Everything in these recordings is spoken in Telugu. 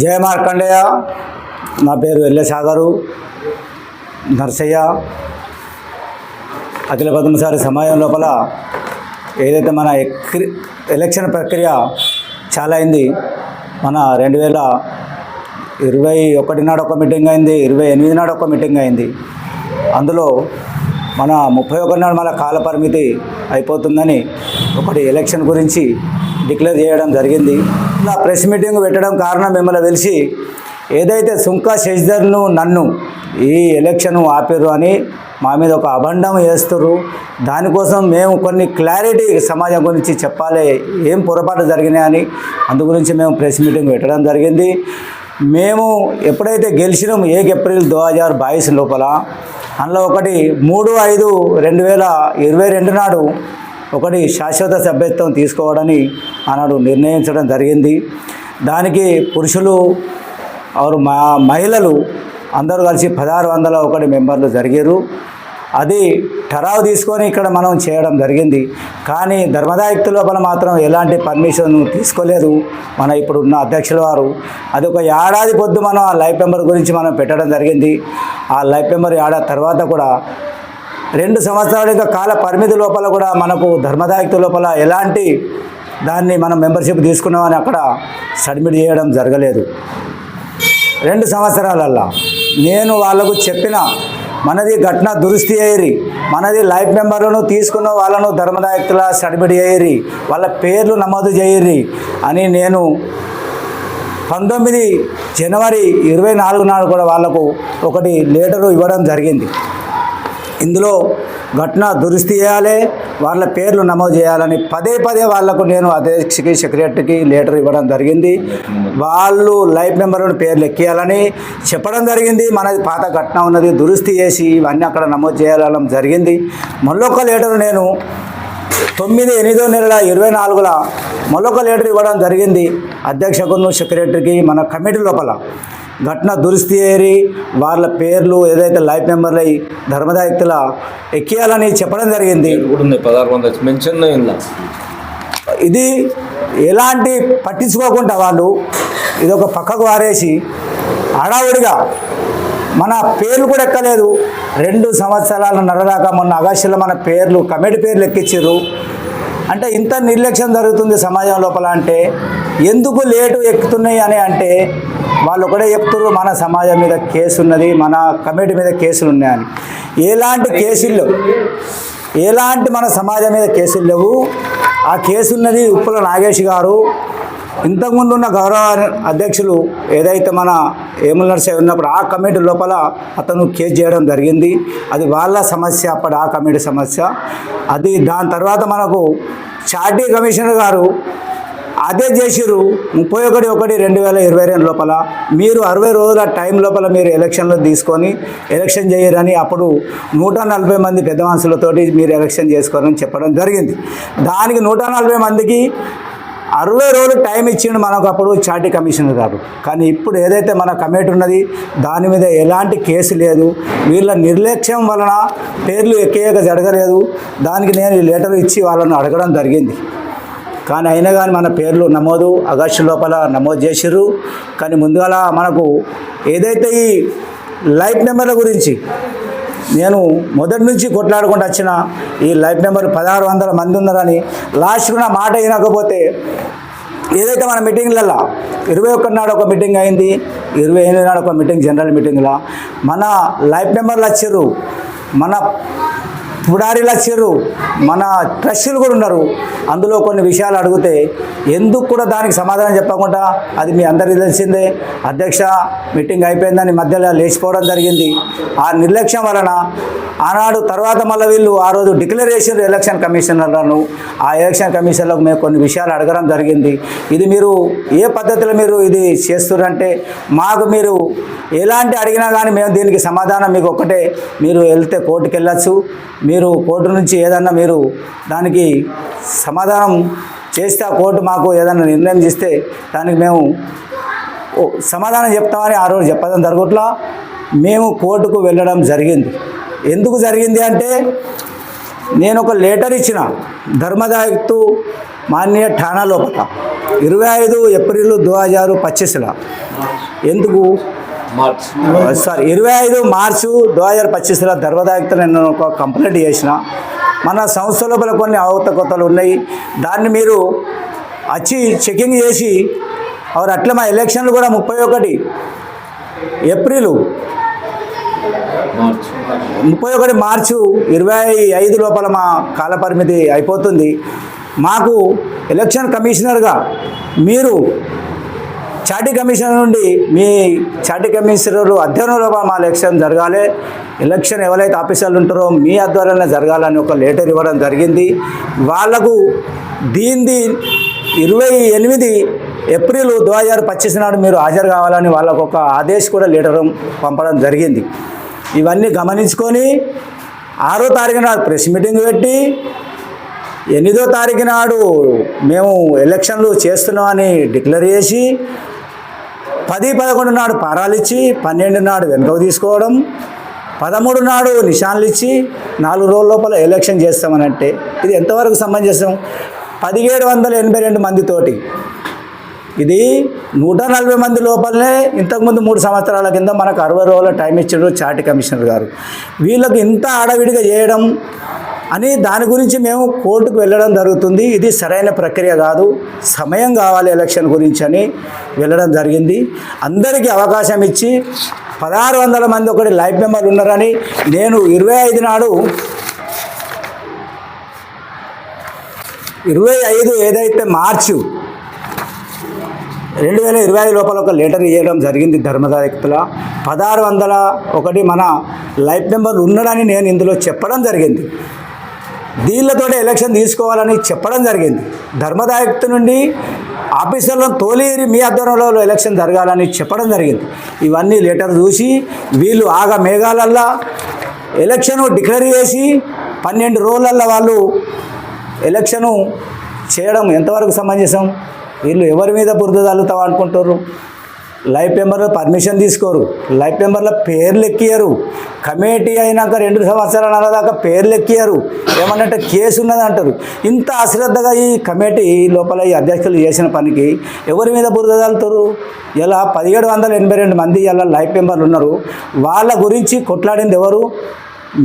జయ మార్కండేయ. నా పేరు ఎల్లసాగరు నర్సయ్య. అఖిల పద్మసారి సమాజం లోపల ఏదైతే మన ఎక్రి ఎలక్షన్ ప్రక్రియ చాలా అయింది. మన రెండు వేల ఇరవై ఒకటి నాడు ఒక మీటింగ్ అయింది ఇరవై ఎనిమిది నాడు ఒక మీటింగ్ అయింది. అందులో మన ముప్పై ఒకటి నాడు మన కాల పరిమితి అయిపోతుందని ఒకటి ఎలక్షన్ గురించి డిక్లేర్ చేయడం జరిగింది. ఇలా ప్రెస్ మీటింగ్ పెట్టడం కారణం మిమ్మల్ని తెలిసి ఏదైతే సుంకా శశిధర్ను నన్ను ఈ ఎలక్షన్ ఆపారు అని మా మీద ఒక అబండం వేస్తారు దానికోసం మేము కొన్ని క్లారిటీ సమాజం గురించి చెప్పాలి ఏం పొరపాటు జరిగినాయని అందు గురించి మేము ప్రెస్ మీటింగ్ పెట్టడం జరిగింది. మేము ఎప్పుడైతే గెలిచినాం ఏ ఏప్రిల్ దో హజార్ బాయిస్ లోపల అందులో ఒకటి మూడు ఐదు రెండు వేల ఇరవై రెండు నాడు ఒకటి శాశ్వత సభ్యత్వం తీసుకోవడని ఆనాడు నిర్ణయించడం జరిగింది. దానికి పురుషులు వారు మహిళలు అందరూ కలిసి పదహారు వందల ఒకటి మెంబర్లు జరిగారు. అది ఠరావు తీసుకొని ఇక్కడ మనం చేయడం జరిగింది. కానీ ధర్మదాయుక్త లోపల మాత్రం ఎలాంటి పర్మిషన్ తీసుకోలేదు మన ఇప్పుడు ఉన్న అధ్యక్షుల వారు. అది ఒక ఏడాది పొద్దు మనం ఆ లైఫ్ మెంబర్ గురించి మనం పెట్టడం జరిగింది. ఆ లైఫ్ మెంబర్ ఏడాది తర్వాత కూడా రెండు సంవత్సరాల యొక్క కాల పరిమితి లోపల కూడా మనకు ధర్మదాయక్త లోపల ఎలాంటి దాన్ని మనం మెంబర్షిప్ తీసుకున్నామని అక్కడ సబ్మిట్ చేయడం జరగలేదు. రెండు సంవత్సరాలల్లా నేను వాళ్ళకు చెప్పిన మనది ఘటన దురుస్తి అయ్యి మనది లైఫ్ మెంబర్లను తీసుకున్న వాళ్ళను ధర్మదాయకుల సడ్మిట్ చేయరి వాళ్ళ పేర్లు నమోదు చేయరి అని నేను పంతొమ్మిది జనవరి ఇరవై నాలుగు నాడు కూడా వాళ్ళకు ఒకటి లెటరు ఇవ్వడం జరిగింది. ఇందులో ఘటన దురుస్తి చేయాలి వాళ్ళ పేర్లు నమోదు చేయాలని పదే పదే వాళ్ళకు నేను అధ్యక్షకి సెక్రటరీకి లెటర్ ఇవ్వడం జరిగింది. వాళ్ళు లైఫ్ మెంబర్ల పేర్లు ఎక్కియాలని చెప్పడం జరిగింది. మనది పాత ఘటన ఉన్నది దురుస్తి చేసి ఇవన్నీ అక్కడ నమోదు చేయాలని జరిగింది. మళ్ళొక లెటర్ నేను తొమ్మిది ఎనిమిదో నెలల ఇరవై నాలుగుల మళ్ళొక లెటర్ ఇవ్వడం జరిగింది. అధ్యక్షకును సెక్రటరీకి మన కమిటీ లోపల. ఘటన దురుస్తి ఏరి వాళ్ళ పేర్లు ఏదైతే లైఫ్ మెంబర్లు అయి ధర్మదాయుక్తుల ఎక్కియాలని చెప్పడం జరిగింది. మెన్షన్ ఇది ఎలాంటి పట్టించుకోకుండా వాళ్ళు ఇది ఒక పక్కకు వారేసి హడావుడిగా మన పేర్లు కూడా ఎక్కలేదు. రెండు సంవత్సరాల నరదాకా మొన్న ఆగస్టులో మన పేర్లు కమిటీ పేర్లు ఎక్కించారు అంటే ఇంత నిర్లక్ష్యం జరుగుతుంది సమాజం లోపల అంటే ఎందుకు లేటు ఎక్కుతున్నాయి అని అంటే వాళ్ళు ఒకటే చెప్తున్నారు మన సమాజం మీద కేసు ఉన్నది మన కమిటీ మీద కేసులు ఉన్నాయని ఎలాంటి కేసులు? ఎలాంటి మన సమాజం మీద కేసులు లేవు? ఆ కేసు ఉన్నది ఉప్పుల నాగేష్ గారు ఇంతకుముందు ఉన్న గౌరవ అధ్యక్షులు ఏదైతే మన ఏముల నర్సయ్య ఉన్నప్పుడు ఆ కమిటీ లోపల అతను కేసు చేయడం జరిగింది. అది వాళ్ళ సమస్య అప్పటి ఆ కమిటీ సమస్య. అది దాని తర్వాత మనకు చార్టీ కమిషనర్ గారు అదే చేసిరు ముప్పై ఒకటి ఒకటి రెండు వేల ఇరవై రెండు లోపల. మీరు అరవై రోజుల టైం లోపల మీరు ఎలక్షన్లో తీసుకొని ఎలక్షన్ చేయరని అప్పుడు నూట నలభై మంది పెద్ద మనుషులతోటి మీరు ఎలక్షన్ చేసుకోరని చెప్పడం జరిగింది. దానికి నూట నలభై మందికి అరవై రోజులు టైం ఇచ్చిండు మనకు అప్పుడు చాటి కమిషనర్ గారు. కానీ ఇప్పుడు ఏదైతే మన కమిటీ ఉన్నది దాని మీద ఎలాంటి కేసు లేదు. వీళ్ళ నిర్లక్ష్యం వలన పేర్లు ఎక్కేయక జరగలేదు. దానికి నేను ఈ లెటర్ ఇచ్చి వాళ్ళని అడగడం జరిగింది. కానీ అయినా కానీ మన పేర్లు నమోదు ఆగస్టు లోపల నమోదు చేసిర్రు. కానీ ముందుగా మనకు ఏదైతే ఈ లైఫ్ నెంబర్ల గురించి నేను మొదటి నుంచి కొట్లాడుకుంటూ వచ్చిన ఈ లైఫ్ నెంబర్ పదహారు వందల మంది ఉన్నారని లాస్ట్కు నా మాట వినకపోతే ఏదైతే మన మీటింగ్లలో ఇరవై ఒకటి నాడు ఒక మీటింగ్ అయింది ఇరవై ఎనిమిది నాడు ఒక మీటింగ్ జనరల్ మీటింగ్లో మన లైఫ్ నెంబర్లు వచ్చారు మన పుడారిలా వచ్చారు మన ట్రస్టులు కూడా ఉన్నారు. అందులో కొన్ని విషయాలు అడిగితే ఎందుకు కూడా దానికి సమాధానం చెప్పకుండా? అది మీ అందరికీ తెలిసిందే. అధ్యక్ష మీటింగ్ అయిపోయిందని మధ్యలో లేచిపోవడం జరిగింది. ఆ నిర్లక్ష్యం వలన ఆనాడు తర్వాత మళ్ళీ వీళ్ళు ఆ రోజు డిక్లేర్ చేసిన ఎలక్షన్ కమిషనర్లను. ఆ ఎలక్షన్ కమిషన్లకు మేము కొన్ని విషయాలు అడగడం జరిగింది. ఇది మీరు ఏ పద్ధతిలో మీరు ఇది చేస్తున్నారంటే మాకు మీరు ఎలాంటి అడిగినా కానీ మేము దీనికి సమాధానం మీకు ఒక్కటే. మీరు వెళ్తే కోర్టుకి వెళ్ళచ్చు మీరు కోర్టు నుంచి ఏదన్నా మీరు దానికి సమాధానం చేస్తే ఆ కోర్టు మాకు ఏదైనా నిర్ణయం చేస్తే దానికి మేము సమాధానం చెప్తామని ఆ రోజు చెప్పడం జరగట్లా. మేము కోర్టుకు వెళ్ళడం జరిగింది. ఎందుకు జరిగింది అంటే నేను ఒక లెటర్ ఇచ్చిన ధర్మదాయుక్తు మాన్య ఠాణా లోపల ఇరవై ఐదు ఏప్రిల్ దో హజారు పచ్చిస్లో. ఎందుకు? సారీ ఇరవై ఐదు మార్చు దో హజార్ పచ్చిస్లో ధర్మదాయక్త నేను ఒక కంప్లైంట్ చేసిన. మన సంస్థ లోపల కొన్ని అవతకొత్తలు ఉన్నాయి. దాన్ని మీరు వచ్చి చెకింగ్ చేసి అవరు అట్లా మా ఎలక్షన్లు కూడా ముప్పై ఒకటి ఏప్రిల్ ముప్పై ఒకటి మార్చు ఇరవై ఐదు లోపల మా కాలపరిమితి అయిపోతుంది. మాకు ఎలక్షన్ కమిషనర్గా మీరు చాటి కమిషన్ నుండి మీ చాటి కమిషనర్ అధ్యయనంలో మా ఎలక్షన్ జరగాలి. ఎలక్షన్ ఎవరైతే ఆఫీసర్లు ఉంటారో మీ ఆధ్వర్యంలో జరగాలని ఒక లెటర్ ఇవ్వడం జరిగింది. వాళ్ళకు దీనిది ఇరవై ఎనిమిది ఏప్రిల్ దో హజార్ పచ్చిస్ నాడు మీరు హాజరు కావాలని వాళ్ళకు ఒక ఆదేశం కూడా లెటర్ పంపడం జరిగింది. ఇవన్నీ గమనించుకొని ఆరో తారీఖు నాడు ప్రెస్ మీటింగ్ పెట్టి ఎనిమిదో తారీఖు నాడు మేము ఎలక్షన్లు చేస్తున్నామని డిక్లేర్ చేసి పది పదకొండు నాడు పారాలిచ్చి పన్నెండు నాడు వెనుకకు తీసుకోవడం పదమూడు నాడు నిషాన్లు ఇచ్చి నాలుగు రోజుల లోపల ఎలక్షన్ చేస్తామనంటే ఇది ఎంతవరకు సమంజసం? పదిహేడు వందల ఎనభై రెండు మందితోటి. ఇది నూట నలభై మంది లోపలనే ఇంతకుముందు మూడు సంవత్సరాల కింద మనకు అరవై రోజుల టైం ఇచ్చారు చాటి కమిషనర్ గారు. వీళ్ళకి ఇంత ఆడవిడిగా చేయడం అని దాని గురించి మేము కోర్టుకు వెళ్ళడం జరుగుతుంది. ఇది సరైన ప్రక్రియ కాదు. సమయం కావాలి ఎలక్షన్ గురించి అని వెళ్ళడం జరిగింది. అందరికీ అవకాశం ఇచ్చి పదహారు వందల మంది ఒకటి లైఫ్ మెంబర్లు ఉన్నారని నేను ఇరవై ఐదు నాడు ఇరవై ఐదు ఏదైతే మార్చు రెండు వేల ఇరవై ఐదు లోపల ఒక లెటర్ ఇవ్వడం జరిగింది ధర్మదాయక్తుల. పదహారు వందల ఒకటి మన లైఫ్ మెంబర్ ఉన్నాడని నేను ఇందులో చెప్పడం జరిగింది. దీళ్ళతోటి ఎలక్షన్ తీసుకోవాలని చెప్పడం జరిగింది. ధర్మదాయక్త నుండి ఆఫీసర్లను తోలేరి మీ ఆధ్వర్యంలో ఎలక్షన్ జరగాలని చెప్పడం జరిగింది. ఇవన్నీ లెటర్ చూసి వీళ్ళు ఆగ మేఘాలల్లా ఎలక్షన్ డిక్లేర్ చేసి పన్నెండు రోజులల్లో వాళ్ళు ఎలక్షను చేయడం ఎంతవరకు సమంజసం? వీళ్ళు ఎవరి మీద బురద చల్లుతాం అనుకుంటారు లైఫ్ మెంబర్లో పర్మిషన్ తీసుకోరు. లైఫ్ మెంబర్ల పేర్లు ఎక్కియరు కమిటీ అయినాక రెండు సంవత్సరాల దాకా పేర్లు ఎక్కియరు ఏమన్నంటే కేసు ఉన్నది అంటారు. ఇంత అశ్రద్ధగా ఈ కమిటీ లోపల ఈ అధ్యక్షులు చేసిన పనికి ఎవరి మీద బురదలుతారు ఇలా పదిహేడు వందల ఎనభై రెండు మంది ఇలా లైఫ్ మెంబర్లు ఉన్నారు? వాళ్ళ గురించి కొట్లాడింది ఎవరు?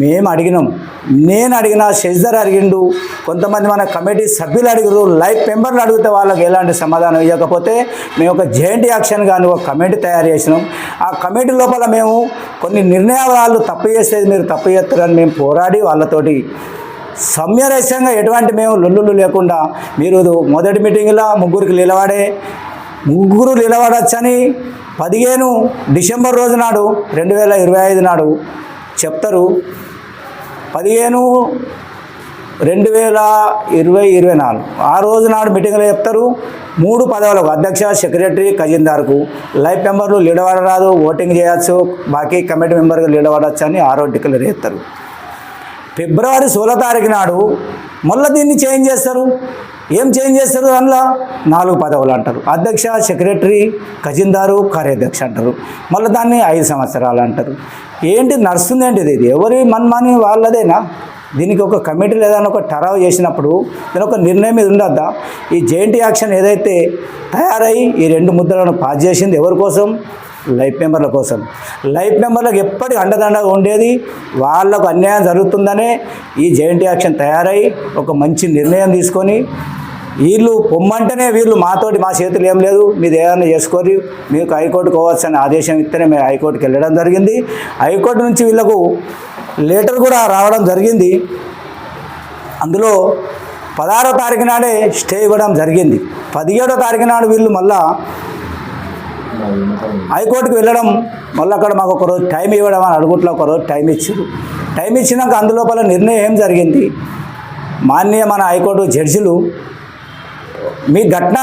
మేము అడిగినాం. నేను అడిగిన షెజర్ అడిగిండు కొంతమంది మన కమిటీ సభ్యులు అడిగారు లైఫ్ మెంబర్లు అడిగితే వాళ్ళకి ఎలాంటి సమాధానం ఇవ్వకపోతే మేము ఒక జాయింట్ యాక్షన్ కానీ ఒక కమిటీ తయారు చేసినాం. ఆ కమిటీ లోపల మేము కొన్ని నిర్ణయాలు తప్పు చేసేది మీరు తప్పు చేస్తారని మేము పోరాడి వాళ్ళతోటి సమ్యరస్యంగా ఎటువంటి మేము లొల్లులు లేకుండా మీరు మొదటి మీటింగ్లో ముగ్గురికి నిలబడే ముగ్గురు నిలబడచ్చని పదిహేను డిసెంబర్ రోజు నాడు రెండు వేల ఇరవై ఐదు నాడు చెప్తారు. పదిహేను రెండు వేల ఇరవై ఇరవై నాలుగు. ఆ రోజు నాడు మీటింగ్లో చెప్తారు. మూడు పదవులకు అధ్యక్ష సెక్రటరీ ఖజీందార్కు లైఫ్ మెంబర్లు లీడవడరాదు ఓటింగ్ చేయొచ్చు. బాకీ కమిటీ మెంబర్గా లీడవడచ్చు అని ఆ రోజు డిక్లేర్ చేస్తారు. ఫిబ్రవరి సోలో తారీఖు నాడు మళ్ళీ దీన్ని చేంజ్ చేస్తారు. ఏం చేంజ్ చేస్తారు దానిలో నాలుగు పదవులు అంటారు. అధ్యక్ష సెక్రటరీ ఖజీందారు కార్యాధ్యక్ష అంటారు. మళ్ళీ దాన్ని ఐదు సంవత్సరాలు అంటారు. ఏంటి నడుస్తుంది ఏంటి ఇది? ఎవరి మన్మాని వాళ్ళదేనా? దీనికి ఒక కమిటీ లేదని ఒక టరావ్ చేసినప్పుడు దీని ఒక నిర్ణయం మీద ఉండద్దా? ఈ జెయింట్ యాక్షన్ ఏదైతే తయారై ఈ రెండు ముద్రలను పాస్ చేసింది ఎవరి కోసం? లైఫ్ మెంబర్ల కోసం. లైఫ్ మెంబర్లకు ఎప్పటికీ అండదండగా ఉండేది వాళ్ళకు అన్యాయం జరుగుతుందనే ఈ జెయింట్ యాక్షన్ తయారై ఒక మంచి నిర్ణయం తీసుకొని వీళ్ళు పొమ్మంటేనే వీళ్ళు మాతోటి మా చేతులు ఏం లేదు మీరు ఏదైనా చేసుకోరు మీకు హైకోర్టుకు పోవచ్చు అని ఆదేశం ఇస్తేనే మేము హైకోర్టుకి వెళ్ళడం జరిగింది. హైకోర్టు నుంచి వీళ్ళకు లెటర్ కూడా రావడం జరిగింది. అందులో పదహారో తారీఖు నాడే స్టే ఇవ్వడం జరిగింది. పదిహేడో తారీఖు నాడు వీళ్ళు మళ్ళా హైకోర్టుకి వెళ్ళడం మళ్ళీ అక్కడ మాకు ఒక రోజు టైం ఇవ్వడం అని అడుగుట్లో ఒక రోజు టైం ఇచ్చారు. టైం ఇచ్చినాక అందులోపల నిర్ణయం ఏం జరిగింది? మాన్య మన హైకోర్టు జడ్జిలు మీ ఘటన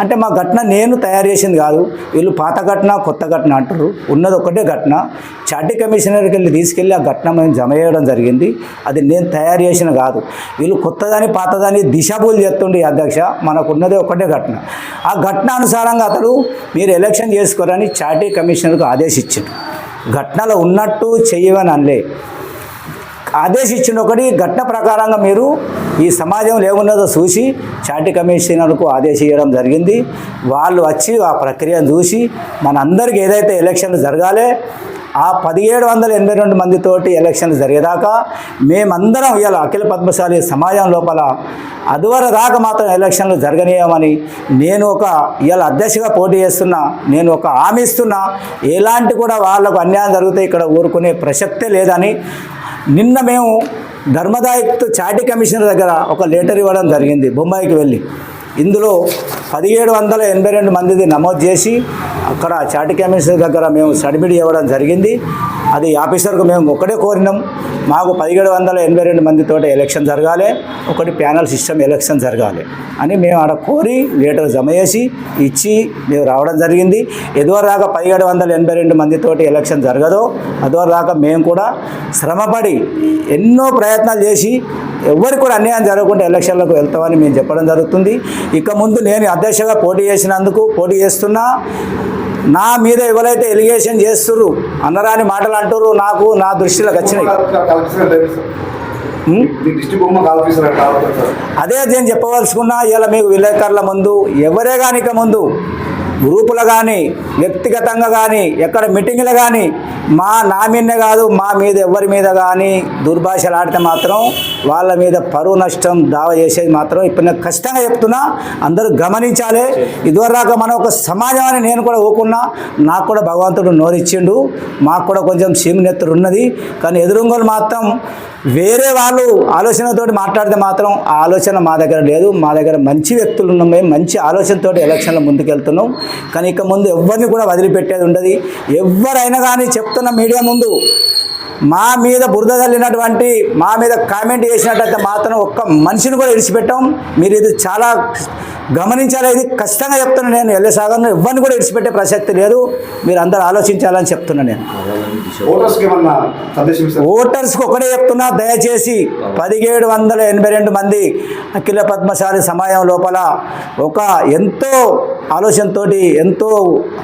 అంటే మా ఘటన నేను తయారు చేసింది కాదు. వీళ్ళు పాత ఘటన కొత్త ఘటన అంటారు. ఉన్నది ఒకటే ఘటన. చాటి కమిషనర్కి వెళ్ళి తీసుకెళ్ళి ఆ ఘటన మేము జమ చేయడం జరిగింది. అది నేను తయారు చేసిన కాదు. వీళ్ళు కొత్తదాని పాతదాని దిశాబులు చేస్తుండే అధ్యక్ష. మనకు ఉన్నదే ఒకటే ఘటన. ఆ ఘటన అనుసారంగా అతడు మీరు ఎలక్షన్ చేసుకోరని చాటి కమిషనర్కు ఆదేశించారు ఘటనలో ఉన్నట్టు చెయ్యవని అనలే. ఆదేశించిన ఒకటి ఘటన ప్రకారంగా మీరు ఈ సమాజంలో ఏమున్నదో చూసి చాటి కమిషనర్కు ఆదేశించడం జరిగింది. వాళ్ళు వచ్చి ఆ ప్రక్రియను చూసి మనందరికీ ఏదైతే ఎలక్షన్లు జరగాలి ఆ పదిహేడు వందల ఎనభై రెండు మందితోటి ఎలక్షన్లు జరిగేదాకా మేమందరం ఇవాళ అఖిల పద్మశాలి సమాజం లోపల అదువర దాకా మాత్రం ఎలక్షన్లు జరగనీయమని నేను ఒక ఇవాళ అధ్యక్షగా పోటీ చేస్తున్నా నేను ఒక హామీ ఇస్తున్నా ఎలాంటి కూడా వాళ్ళకు అన్యాయం జరిగితే ఇక్కడ ఊరుకునే ప్రసక్తే లేదని నిన్న మేము ధర్మదాయక్ చాటి కమిషనర్ దగ్గర ఒక లెటర్ ఇవ్వడం జరిగింది బొంబాయికి వెళ్ళి. ఇందులో పదిహేడు వందల ఎనభై రెండు మందిది నమోదు చేసి అక్కడ చాటి కమిషనర్ దగ్గర మేము సబ్మిట్ ఇవ్వడం జరిగింది. అది ఆఫీసర్కు మేము ఒకటే కోరినాం. మాకు పదిహేడు వందల ఎనభై రెండు మందితోటి ఎలక్షన్ జరగాలి. ఒకటి ప్యానల్ సిస్టమ్ ఎలక్షన్ జరగాలి అని మేము ఆడ కోరి లీటర్ జమ చేసి ఇచ్చి మేము రావడం జరిగింది. ఎదువరి పదిహేడు వందల ఎనభై రెండు మందితోటి ఎలక్షన్ జరగదో అదువరి మేము కూడా శ్రమపడి ఎన్నో ప్రయత్నాలు చేసి ఎవరికి కూడా అన్యాయం జరగకుండా ఎలక్షన్లకు వెళ్తామని మేము చెప్పడం జరుగుతుంది. ఇక ముందు నేను అధ్యక్షగా పోటీ చేసినందుకు పోటీ చేస్తున్నా. నా మీద ఎవరైతే ఎలిగేషన్ చేస్తుర్రు అన్నరాని మాటలు అంటుర్రు నాకు నా దృష్టిలోకి వచ్చినాయి అదే నేను చెప్పవలసుకున్నా ఇలా మీకు విలేకరుల ముందు ఎవరే కానీ ఇక ముందు గ్రూపులు కానీ వ్యక్తిగతంగా కానీ ఎక్కడ మీటింగ్లు కానీ మా నా మీదనే కాదు మా మీద ఎవరి మీద కానీ దుర్భాషలు ఆడితే మాత్రం వాళ్ళ మీద పరువు నష్టం దావ చేసేది మాత్రం ఇప్పుడు నేను ఖచ్చితంగా చెప్తున్నా అందరూ గమనించాలి. ఇదివరదాకా మనం ఒక సమాజం అని నేను కూడా ఊకున్నా నాకు కూడా భగవంతుడు నోరిచ్చిండు మాకు కూడా కొంచెం సీమనెత్తురు ఉన్నది. కానీ ఎదురుంగోలు మాత్రం వేరే వాళ్ళు ఆలోచనతోటి మాట్లాడితే మాత్రం ఆ ఆలోచన మా దగ్గర లేదు. మా దగ్గర మంచి వ్యక్తులు ఉన్నాం మేము మంచి ఆలోచనతోటి ఎలక్షన్లో ముందుకెళ్తున్నాం కానీ ఇక ముందు ఎవరిని కూడా వదిలిపెట్టేది ఉండదు. ఎవరైనా కానీ చెప్తున్న మీడియా ముందు మా మీద బురద చల్లినటువంటి మా మీద కామెంట్ చేసినట్టయితే మాత్రం ఒక్క మనిషిని కూడా విడిచిపెట్టాం. మీరు ఇది చాలా గమనించాలి. ఇది ఖచ్చితంగా చెప్తున్నా నేను. ఎల్లసాగర్ను ఎవరిని కూడా విడిచిపెట్టే ప్రసక్తి లేదు. మీరు అందరూ ఆలోచించాలని చెప్తున్నా నేను. ఓటర్స్కి ఒకటే చెప్తున్నా. దయచేసి పదిహేడు వందల ఎనభై రెండు మంది అఖిల పద్మశాలి సమాజం లోపల ఒక ఎంతో ఆలోచనతోటి ఎంతో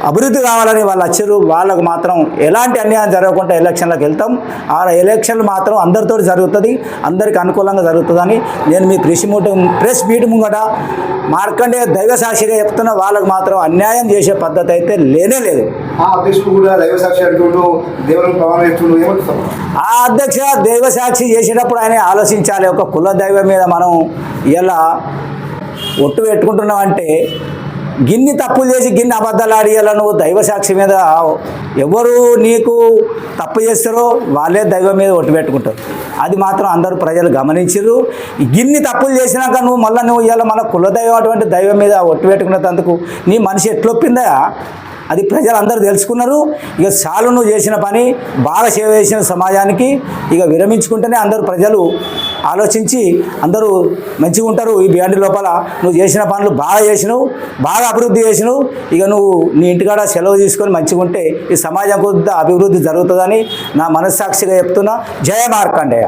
అభివృద్ధి కావాలని వాళ్ళు వచ్చారు. వాళ్ళకు మాత్రం ఎలాంటి అన్యాయం జరగకుండా ఎలక్షన్లకు వెళ్తాం. ఆ ఎలక్షన్లు మాత్రం అందరితో జరుగుతుంది. అందరికి అనుకూలంగా జరుగుతుందని నేను మీ మీట్ ప్రెస్ మీట్ ముంగట మార్కండే దైవ సాక్షిగా చెప్తున్న వాళ్ళకు మాత్రం అన్యాయం చేసే పద్ధతి అయితే లేనే లేదు. ఆ అధ్యక్ష దైవ సాక్షి చేసేటప్పుడు ఆయన ఆలోచించాలి. ఒక కుల దైవం మీద మనం ఇలా ఒట్టు పెట్టుకుంటున్నామంటే గిన్ని తప్పులు చేసి గిన్ని అబద్ధాలు ఆడియాల నువ్వు? దైవ సాక్షి మీద ఎవరు నీకు తప్పు చేస్తారో వాళ్ళే దైవం మీద ఒట్టు పెట్టుకుంటారు. అది మాత్రం అందరూ ప్రజలు గమనించరు. గిన్ని తప్పులు చేసినాక నువ్వు మళ్ళీ నువ్వు ఇవాళ మన కులదైవం అటువంటి దైవం మీద ఒట్టు పెట్టుకున్నందుకు నీ మనిషి ఎట్లొప్పిందా? అది ప్రజలందరూ తెలుసుకున్నారు. ఇక చాలు నువ్వు చేసిన పని బాగా సేవ చేసిన సమాజానికి ఇక విరమించుకుంటేనే అందరూ ప్రజలు ఆలోచించి అందరూ మంచిగా ఉంటారు ఈ బ్యాండ్ లోపల. నువ్వు చేసిన పనులు బాగా చేసినావు బాగా అభివృద్ధి చేసినావు. ఇక నువ్వు నీ ఇంటికాడ సెలవు తీసుకొని మంచిగా ఉంటే ఈ సమాజం కొద్ది అభివృద్ధి జరుగుతుందని నా మనస్సాక్షిగా చెప్తున్నా. జయ మార్కండేయ.